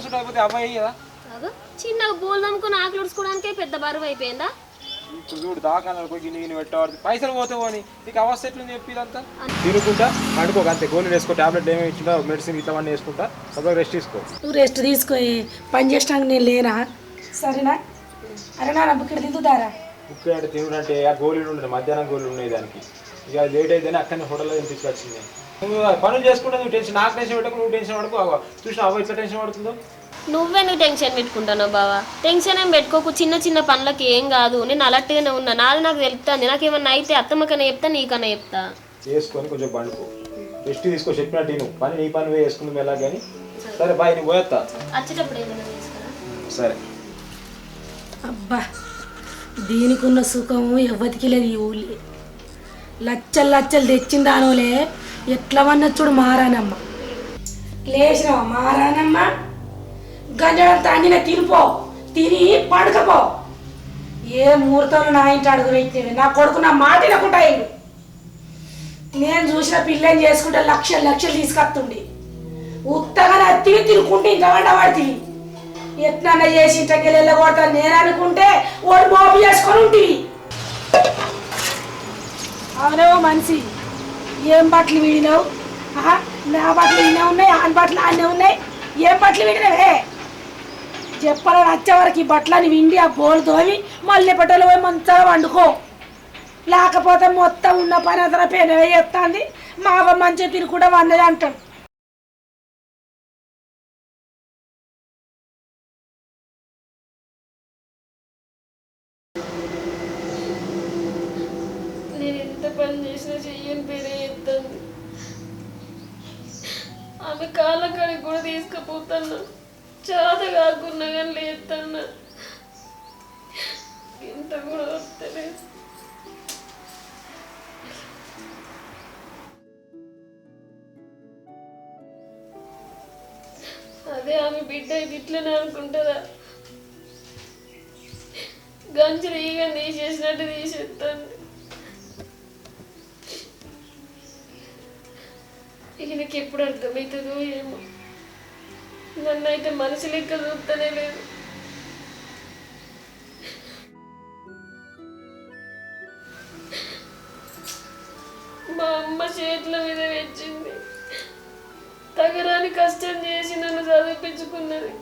కూర్చుంటే అయిపోతే అమ్మాయి కదా అగో చిన్న బోల్ నమ్ముకుని ఆకులు ఉడుచుకోవడానికే పెద్ద బరువు అయిపోయిందా? ఇప్పుడు చూడు దాకా పోయి గిన్నె గిన్నె పెట్టవాలి పైసలు పోతావు అని నీకు అవస్థ ఎట్లుంది చెప్పి ఇదంతా? తినుకుంటా పండుకోక అంతే. గోళీలు వేసుకో టాబ్లెట్ ఏమి ఇచ్చింటా మెడిసిన్ ఇట్లవన్నీ వేసుకుంటా. సబ్బా రెస్ట్ తీసుకో. నువ్వు రెస్ట్ తీసుకో పని చేసినాక నేను లేనా? సరేనా? అరే నా ఉప్పు అంటే తినుడు అంటే ఆ గోళీలు ఉండదు మధ్యాహ్నం గోళీలు ఉన్నాయి దానికి. ఇక లేట్ అయితేనే అక్కడనే హోటల్లో తీసుకొచ్చింది నువ్వు పనులు చేసుకుంటే నువ్వు టెన్షన్ నాకు టెన్షన్ పెట్టకు నువ్వు టెన్షన్ పడకు. చూసినా అవ్వ ఇట్లా టెన్షన్ పడుతుందో? నువ్వెందుకు టెన్షన్ పెట్టుకుంటావు బావా. టెన్షన్ ఏం పెట్టుకోకు చిన్న చిన్న పనులకి ఏం కాదు. నేను అలర్ట్గానే ఉన్నా. నాది నాకు తెలుస్తుంది నాకేమన్నా అయితే అత్తమ్మకన్నా చెప్తా నీకన్నా చెప్తా. చేసుకొని కొంచెం పండుకో. రెస్ట్ తీసుకో చెప్పినట్టు నువ్వు పని నీ పని వేసుకుందాం ఎలా కానీ సరే బాయ్ నువ్వు పోయేస్తా వచ్చేటప్పుడు సరే. అబ్బా దీనికి ఉన్న సుఖము ఎవరికి లేదు ఈ ఊళ్ళే. లచ్చలు లచ్చలు తెచ్చిన ఎట్లా ఎట్లవన్నా చూడు మారానమ్మ లేచినావా మారానమ్మ గంజడం అండిన తినిపో తిని పడుకపో. ఏ ముహూర్తంలో నా ఇంటి అడుగు పెట్టినవి? నా కొడుకు నా మాట వినకుండా నేను చూసిన పిల్లని చేసుకుంటే లక్షలు లక్షలు తీసుకొస్తుండే. ఉత్తగా నా తిని తినుకుంటే ఇంకా వంట తిని ఎట్లన్నా చేసి ఇంటకి వెళ్ళగొడతాను నేను అనుకుంటే ఓడి బాబు చేసుకొని ఉంటుంది అవునో మనిషి. ఏం బట్టలు వీడినావు? ఆహా, నా బట్టలు ఈయన ఉన్నాయి ఆన్ బట్టలు అన్నీ ఉన్నాయి? ఏం బట్టలు వీడినవే? చెప్పాలని వచ్చే వరకు ఈ బట్టలని విండి ఆ బోలు తోమి మళ్ళీ పెట్టలు పోయి మంచిగా వండుకో లేకపోతే మొత్తం ఉన్న పని అతను పెనవే చెప్తాంది మా అవ్వ మంచిగా తిరుగుకుంటా వండది అంటాడు నేను ఎంత పని చేసినా చెయ్యని పేరే ఎత్తంది. ఆమె కాళ్ళ కాడికి కూడా తీసుకుపోతున్నా చేత కాకుండా కానీ లేస్తున్నా ఇంత కూడా వస్తలేదు. అదే ఆమె బిడ్డ ఇది ఇట్లనే అనుకుంటుందా? గంజలు ఈగని తీసేసినట్టు తీసేస్తాను. ఈయనకి ఎప్పుడు అర్థమవుతుందో ఏమో. నన్ను అయితే మనసు లెక్క చూస్తూనే లేదు. మా అమ్మ చేతుల మీద వెచ్చింది తగరాని కష్టం చేసి నన్ను చదివించుకున్నది.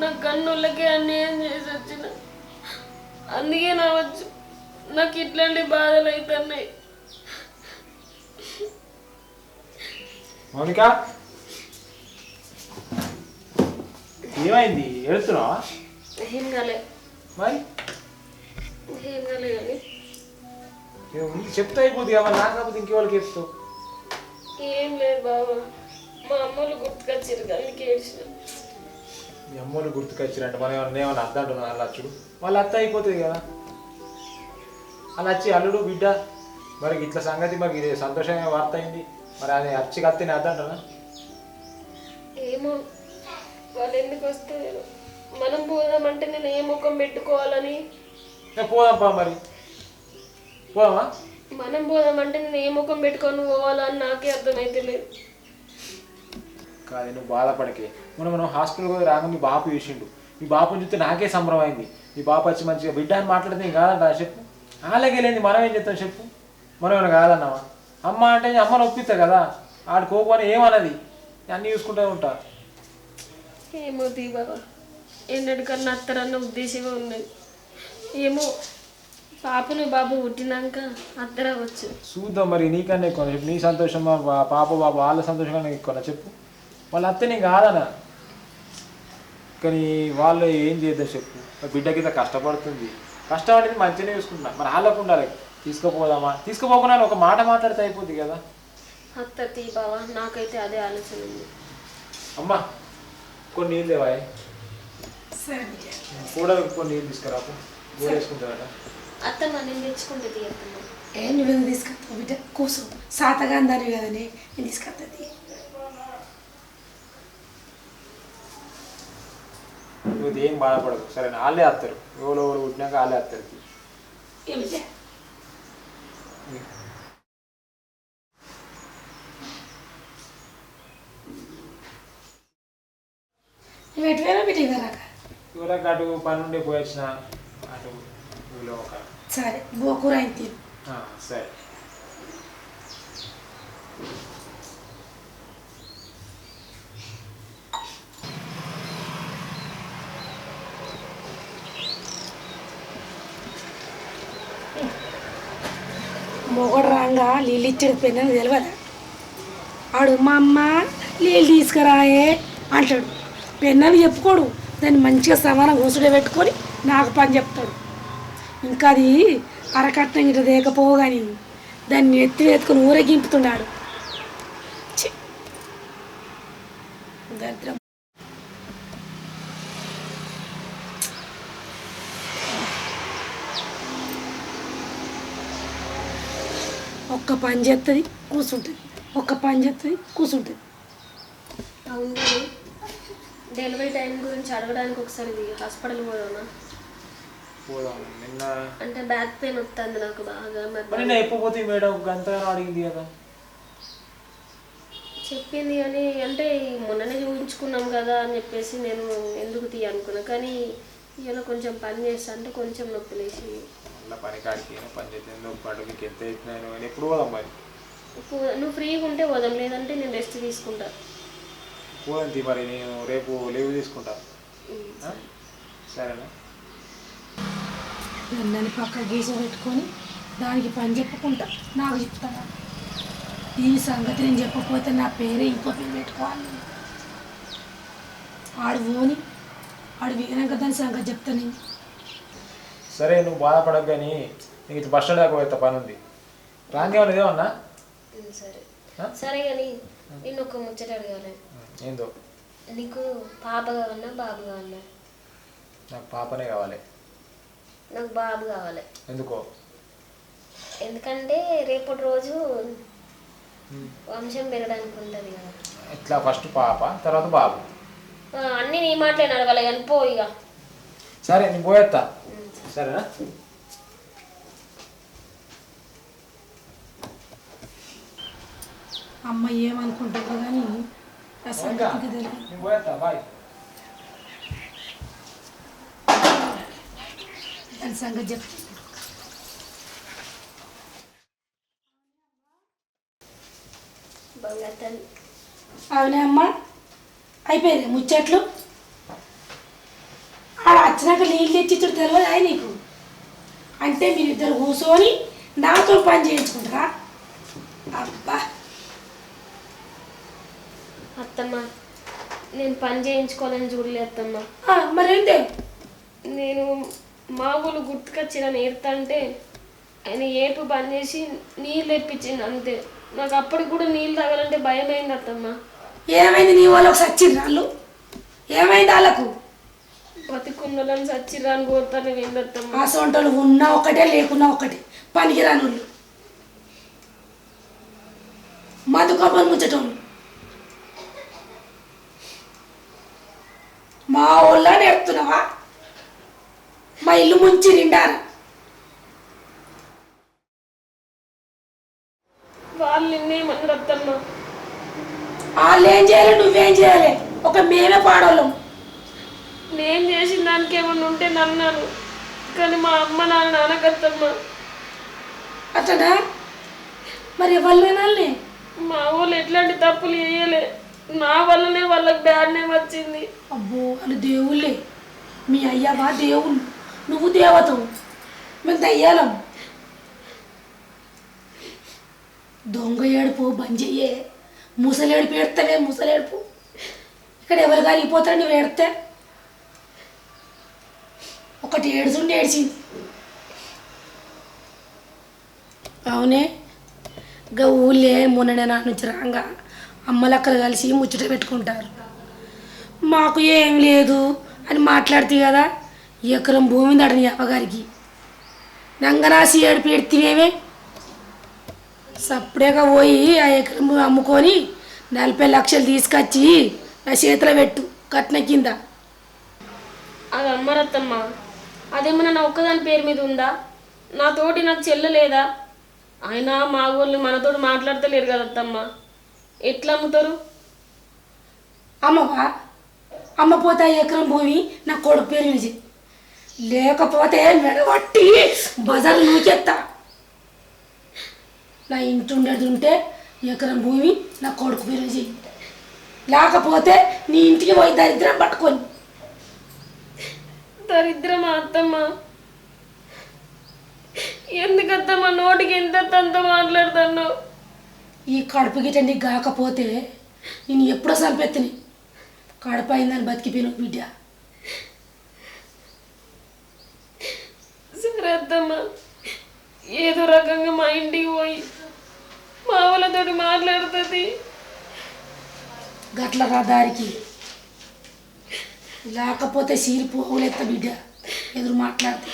నా కన్నులకే అన్యాయం చేసి వచ్చిన. అందుకే నా వచ్చు నాకు ఇట్లాంటి బాధలు అవుతున్నాయి మౌనిక? ఏమైంది? ఎడుతున్నావా ఏం కాలే. మరి? ఏం కాలే కానీ. చెప్తే అయిపోతుంది కదా నాకు కాకపోతే ఇంకెవరికి చెప్తావు? ఏం లేదు బాబా మా అమ్మలు గుర్తుకొచ్చారు కానీ ఏడ్చిన. మీ అమ్మోళ్ళు గుర్తుకొచ్చిరంటే మనం ఏమన్నా ఏమన్నా అర్థం అంటున్నా అలా చూడు. వాళ్ళ అత్త అయిపోతుంది కదా. అలా వచ్చి అల్లుడు బిడ్డ మరి ఇట్లా సంగతి మరి ఇది సంతోషంగా వార్త అయింది. మరి అది అచ్చి కత్తిని అంటున్నా ఏమో. వాళ్ళు ఎందుకు వస్తారు? మనం పోదామంటే నేను ఏ ముఖం పెట్టుకోవాలని? పోదాంపా మరి. పోదామా? మనం పోదామంటే నేను ఏ ముఖం పెట్టుకొని పోవాలని నాకే అర్థమైతే లేదు. కాదు నువ్వు బాధపడకే. మనం మనం హాస్పిటల్ కూడా రాగా మీ బాపు చూసిండు. మీ బాపుని చూస్తే నాకే సంబరం అయింది. మీ బాపు వచ్చి మంచిగా బిడ్డ అని మాట్లాడితే కాదంట చెప్పు. అలాగే లేని మనం ఏం చెప్తాం చెప్పు. మనం ఏమైనా కాదన్నావా? అమ్మ అంటే నేను అమ్మని ఒప్పిస్తా కదా ఆడు కోపని ఏమన్నది? నేను అన్నీ చూసుకుంటూ ఉంటా. ఏమో తీ బాబా ఎన్నటికన్నా అత్తరన్న ఉద్దేశమే ఉన్నది. ఏమో పాపను బాబు పుట్టినాక అత్తర వచ్చు చూద్దాం మరి నీకన్నా ఎక్కువ చెప్పు. నీ సంతోషం పాప బాబు వాళ్ళ సంతోషం కన్నా ఎక్కువ చెప్పు. వాళ్ళ అత్త నీకు కాదనా? కానీ వాళ్ళు ఏం చేద్దాం చెప్పు. ఆ బిడ్డ కింద కష్టపడుతుంది. కష్టపడింది మంచిగానే చూసుకుంటున్నా. మరి వాళ్ళకు ఉండాలి. తీసుకుపోదామా? తీసుకుపోకుండా ఒక మాట మాట్లాడితే అయిపోద్ది కదా? అత్త తీ బావా నాకైతే అదే ఆలోచన ఉంది. అమ్మా కొన్ని నీళ్ళు లేవాయి? సరే. బిడ్డ. కూడా కొన్ని నీళ్ళు తీసుకురాపు గోడ వేసుకుంటారట అత్తమ్మ నేను తెచ్చుకుంటే తీయత్తమ్మ ఏ నువ్వు తీసుకొస్తావు? బిడ్డ కూసు సాతగా అందాను కదనే నేను తీసుకొస్తుంది నువ్వు ఏం బాధపడకు? సరే వాళ్ళే వస్తారు ఎవరో ఎవరు పుట్టినాక వాళ్ళే వస్తారు ఏ బిడ్డ నువ్వు ఎటువైనా బిడ్డ రాక ఇవరకు అటు పని ఉండే పోయి వచ్చిన అటు ఊళ్ళో ఒక. సరే గోకూర అయింది సరే. మొగడు నీళ్ళు ఇచ్చాడు పెన్న తెలియదా ఆడు మా అమ్మ నీళ్ళు తీసుకురాయే అంటాడు. పెన్నని చెప్పుకోడు. దాన్ని మంచిగా సమానం కూసుడే పెట్టుకొని నాకు పని చెప్తాడు. ఇంకా అది అరకట్నం ఇట్లా దేకపోగాని దాన్ని ఎత్తి ఎత్తుకొని ఊరేగింపుతున్నాడు. దరిద్రం. ఒక్క పని చేస్తుంది కూర్చుంటుంది ఒక్క పని చేస్తుంది కూర్చుంటుంది అవును. డెలివరీ టైం గురించి అడగడానికి ఒకసారి ఇది హాస్పిటల్ పోదామా? పోదాం. నిన్న అంటే బ్యాక్ పెయిన్ వస్తుంది నాకు బాగా మరి మేడం గంతగానో అడిగింది కదా. చెప్పింది కానీ అంటే మొన్ననే చూపించుకున్నాం కదా అని చెప్పేసి నేను ఎందుకు తీయ అనుకున్నా కానీ ఇలా కొంచెం పని చేస్తా అంటే కొంచెం నొప్పి లేచి మళ్ళీ పని కాడికి పని చేసేందుకు ఒక పాటు ఎంత ఇచ్చినాను నేను ఎప్పుడు పోదాం మరి? నువ్వు ఫ్రీగా ఉంటే పోదాం లేదంటే నేను రెస్ట్ తీసుకుంటా. పోదాం తీ మరి నేను రేపు లీవ్ తీసుకుంటా? సరేనా? నన్ను పక్క గీస పెట్టుకొని దానికి పని చెప్పుకుంటా నాకు చెప్తాను దీని సంగతి నేను చెప్పకపోతే నా పేరే ఇంకో పేరు పెట్టుకోవాలి. ఆడు పోని ఆడు వినాక దాని సంగతి చెప్తాను నేను. సరే నువ్వు బాధపడకు కానీ నీకు ఇటు బస్ స్టాండ్ దాకా పోతా పని ఉంది రాంగే ఏమన్నా ఉమ్, సరే కానీ నిన్ను ఒక ముచ్చట అడగాలి. ఏందో? నీకు పాప కావాలన్నా బాబు కావాలన్నా? నాకు పాపనే కావాలి. నాకు బాబు కావాలి. ఎందుకో? ఎందుకంటే రేపటి రోజు వంశం పెరగడానికి ఉంటుంది కదా. ఇట్లా ఫస్ట్ పాప తర్వాత బాబు. అన్నీ నీ మాటలే నడవాలి కానీ పో ఇక. సరే నేను పోయేస్తా సరేనా? అమ్మ ఏమనుకుంటుందో కానీ బాయ్. దాని సంగతి తల్లి. అవునే అమ్మ? అయిపోయింది ముచ్చట్లు? వచ్చినాక నీళ్ళు తెచ్చిచ్చుడు తెలియదు అయి నీకు? అంటే మీరిద్దరు కూర్చొని నాతో పని చేయించుకుంటారా? అబ్బా. అత్తమ్మ నేను పని చేయించుకోవాలని చూడలే అత్తమ్మ. మరేంటే? నేను మామూలు గుర్తుకొచ్చిన నేర్తంటే ఆయన ఏపు బంద్ చేసి నీళ్ళు తెప్పించింది అంతే. నాకు అప్పటికి కూడా నీళ్ళు తాగాలంటే భయం అయింది అత్తమ్మ. ఏమైంది నీ వాళ్ళకి సచ్చింది వాళ్ళు ఏమైంది వాళ్ళకు? బతికున్నలను సచ్చిరాని కోరుతాను ఏందత్తమ్మ ఆ సొంటలు ఉన్నా ఒకటే లేకున్నా ఒకటే. పనికిరాని వాళ్ళు. మధుకొమ్మలు ముచ్చటోళ్ళు. మా ఊళ్ళో నేర్పుతున్నావా? మా ఇల్లు ముంచి నిండారు వాళ్ళు నిన్నేమన్నారు అత్తమ్మ? వాళ్ళు ఏం చేయాలి నువ్వేం చేయాలి? ఒక మేమే పాడోళ్ళం. నేను చేసిన దానికి ఏమన్నా ఉంటే నన్నాను. కానీ మా అమ్మ నాన్న నాన్నకత్తమ్మ. అతడా? మరి వాళ్ళని మా ఊళ్ళు ఎట్లాంటి తప్పులు చేయలే. నా వల్లనే వాళ్ళకి బ్యాడ్ నేమ్ వచ్చింది. అబ్బో వాళ్ళు దేవుళ్ళే. మీ అయ్యవా దేవుళ్ళు? నువ్వు దేవతవు. మేము దయ్యాలం. దొంగ ఏడుపు బంద్ చెయ్యే ముసలేడుపు ఏడతావే ముసలేడుపు. ఇక్కడ ఎవరు కలిగిపోతారు నువ్వు ఏడితే? ఒకటి ఏడుచుండి ఏడ్చింది. అవునే? ఇంకా ఊళ్ళే మొన్ననే నా నుంచి రాగా అమ్మలక్కలు కలిసి ముచ్చట పెట్టుకుంటారు. మాకు ఏం లేదు అని మాట్లాడుతుంది కదా ఎకరం భూమి దాడని అప్పగారికి నంగనాసి ఏడు పెడితేవేమే సప్పుడేగా పోయి ఆ ఎకరం భూమి అమ్ముకొని నలభై లక్షలు తీసుకొచ్చి నా చేతిలో పెట్టు కట్న కింద. అది అమ్మరత్తమ్మ. అదేమన్నా నా ఒక్కదాని పేరు మీద ఉందా? నా తోటి నాకు చెల్లలేదా ఆయన మా ఊళ్ళు మనతో మాట్లాడతలేరు కదా అత్తమ్మ. ఎట్లా అమ్ముతారు? అమ్మవా అమ్మ పోతే ఎకరం భూమి నా కొడుకు పేరు మీద. లేకపోతే మెడబట్టి బజార్ నూకెత్తా. నా ఇంటి ఉండేది ఉంటే ఎకరం భూమి నా కొడుకు పేరు మీద. చెయ్యి లేకపోతే నీ ఇంటికి పోయి దరిద్రం పట్టుకొని. దరిద్రమా అత్తమ్మ ఎందుకత్తమ్మ నోటికి ఎంత తంత మాట్లాడుతాను ఈ కడుపు నీకు కాకపోతే నేను ఎప్పుడో చంపెత్తిని. కడుపు అయిందని బతికిపోయిన బిడ్డ. సరే అత్తమ్మ. ఏదో రకంగా మా ఇంటికి పోయి మా వాళ్ళతోటి మాట్లాడుతుంది. గట్ల రా దారికి. లేకపోతే సీరి పోగులెత్త బిడ్డ. ఎదురు మాట్లాడితే.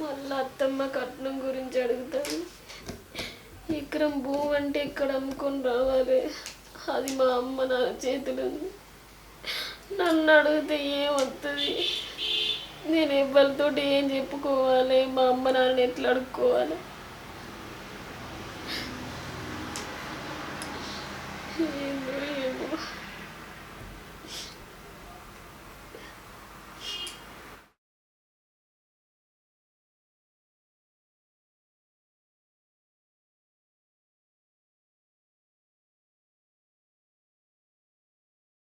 మళ్ళీ అత్తమ్మ కట్నం గురించి అడుగుతాను ఇక్కడ భూమి అంటే ఇక్కడ అమ్ముకొని రావాలి. అది మా అమ్మ నా చేతులు నన్ను అడిగితే ఏం నేను ఎవ్వరితోటి ఏం చెప్పుకోవాలి? మా అమ్మ నాన్న ఎట్లా అడుక్కోవాలి?